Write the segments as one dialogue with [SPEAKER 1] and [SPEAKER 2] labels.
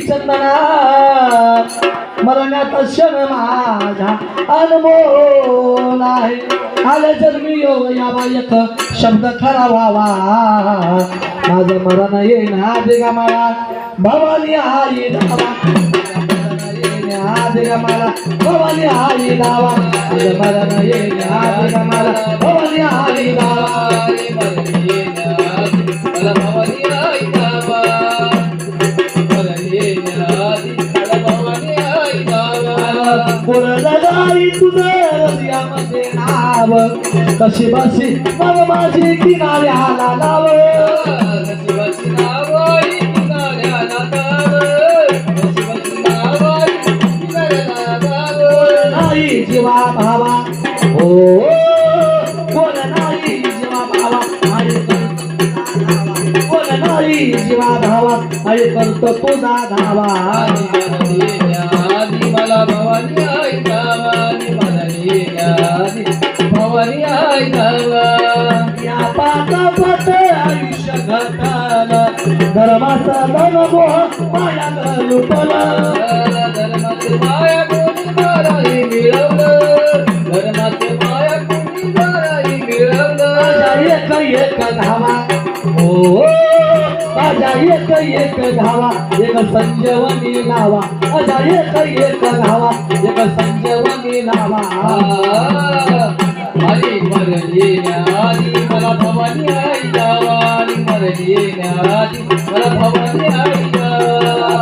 [SPEAKER 1] चंदना मरण्याचा क्षण माझा अनमोल आहे आले जन्मी योग यावा एक शब्द खरा व्हावा माझं मरण येईन दिगा मला भवानी आई धावा. मला भवानी आई धावा. माझं मरण येईन दिगा मला भवानी आई धावा. कशी बशी मग माझी किनारे आला लाव नाही जीवा भावा. हो कोण नाही जीवा भावा. कोण नाही जीवा भावा. करतो तुझा धावा. धर्माचा माया लुटला.
[SPEAKER 2] धर्माचे माया कोणी माराई मिळवलं. धर्माचे माया कोणी माराई
[SPEAKER 1] माझा
[SPEAKER 2] मिळवलं
[SPEAKER 1] एक एक धावा. हो माझा एक एक धावा. एक संजीवनी नावा. माझा एक एक धावा. एक संजीवनी नावा.
[SPEAKER 2] मरली आली मला भवानी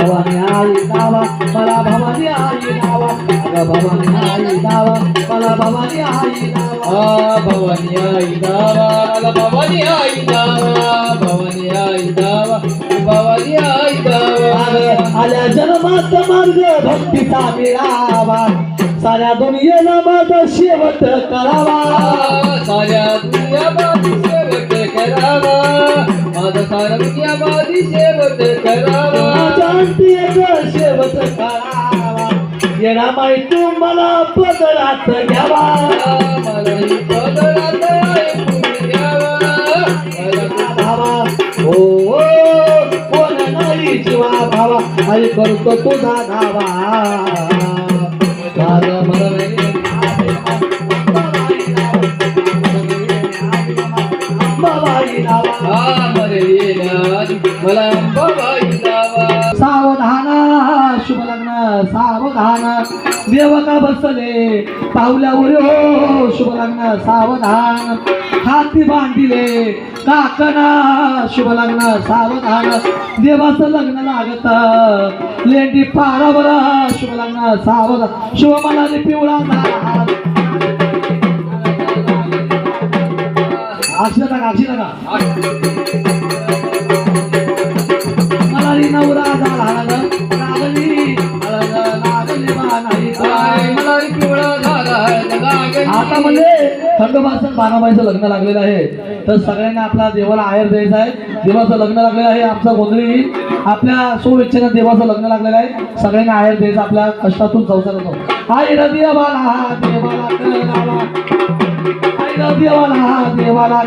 [SPEAKER 2] भवानी आई गावा
[SPEAKER 1] मला भवानी आई नावा अगं भवानी आई नावा मला भवानी आई
[SPEAKER 2] भवानी आई मला भवानी आई भवानी आई भवानी आई
[SPEAKER 1] आल्या जन्मात मार्ग भक्तीचा मिळावा साऱ्या दुनियेला माझा शेवट करावा येणा माहिती मला पदरात घ्यावा
[SPEAKER 2] मला पदरात घ्यावा
[SPEAKER 1] भावा हो कोण नाही जीवा भावा आई करतो तुझा धावा माझं मरण
[SPEAKER 2] मला
[SPEAKER 1] सावधान देवका बसले. पावल्यावर हो शुभ लग्न सावधान. हाती बांधिले काकणा शुभ लग्न सावधान. देवाचं लग्न लागत लेंडी पारावर शुभ लग्न सावधान शुभ मनाने पिवळा नाग. नका का नका म्हणजे खंडोबाचं बाणाबाईचं लग्न लागलेलं आहे. तर सगळ्यांना आपला देवाला आहेर द्यायचा आहे. देवाचं लग्न लागलेलं आहे. आमचा गोंधळी आपल्या शुभेच्छेनं देवाचं लग्न लागलेलं आहे. सगळ्यांना आहेर द्यायचा आपल्या कष्टातून संसार होतो आई बाला देवाला आई रदिया बाला देवाला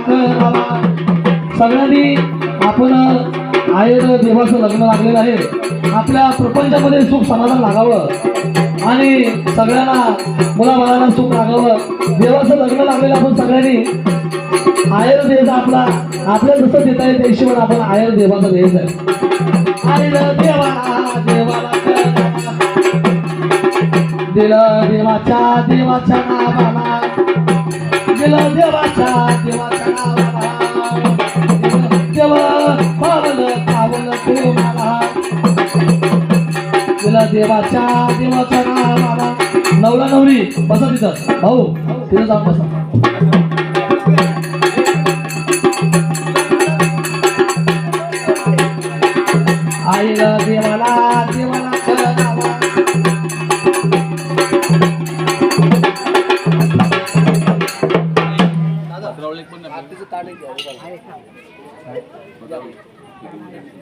[SPEAKER 1] सगळ्यांनी आपण आहेर देवाचं लग्न लागलेलं आहे. आपल्या प्रपंचामध्ये सुख समाधान लागावं. आणि सगळ्यांना मुलाबाळांना सुख लागावं. देवाचं लग्न लागलेलं आपण सगळ्यांनी आयर द्यायचा आपला आपल्या जसं देता येईल त्या हिशोबाने आपण आयर देवाचं द्यायचं आहे आयर देवाला देवाला दिलं देवाच्या देवाच्या नावाला. दिलं देवाच्या देवाच्या नावाला. दिलं देवाच्या देवाचा नवरा नवला नवरी बसा तिथं. भाऊ तिथं जाऊन बसा.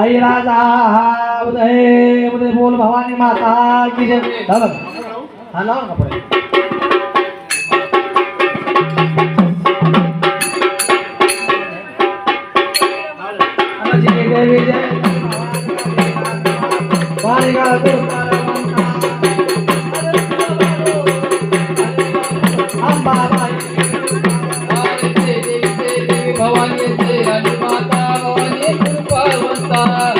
[SPEAKER 1] आई राजा उदय उदय बोल भवानी माता की जय झालं हा लावा ना पुढे अनाजी जय विजय Allah.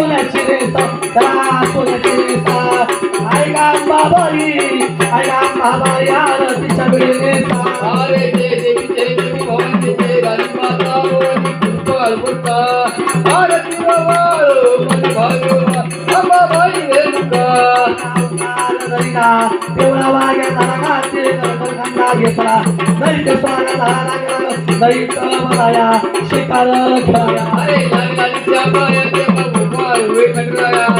[SPEAKER 1] गजरा सोन्याची रेसा त्याला सोन्याची रेसा आई गाम बाबाई आई गाम बाबाई आरतीच्या वेळी रेसा
[SPEAKER 2] आरे जय देवी जय देवी भवानी जय राजू माता भवानी कृपा आरती वाळू आणि भाई अंबा बाई रेणुका
[SPEAKER 1] पिवळा वाग्या झाला घातली गंगा घेतला दैत स्वागत झाला गेला दैत बघाया शिकार खेळाया
[SPEAKER 2] अरे लाल लालीच्या पायात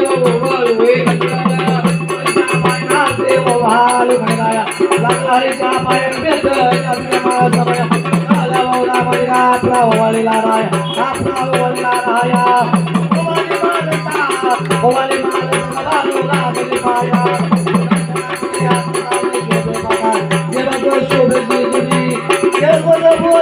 [SPEAKER 2] गोपाळ वे
[SPEAKER 1] पाया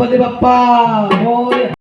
[SPEAKER 1] para bater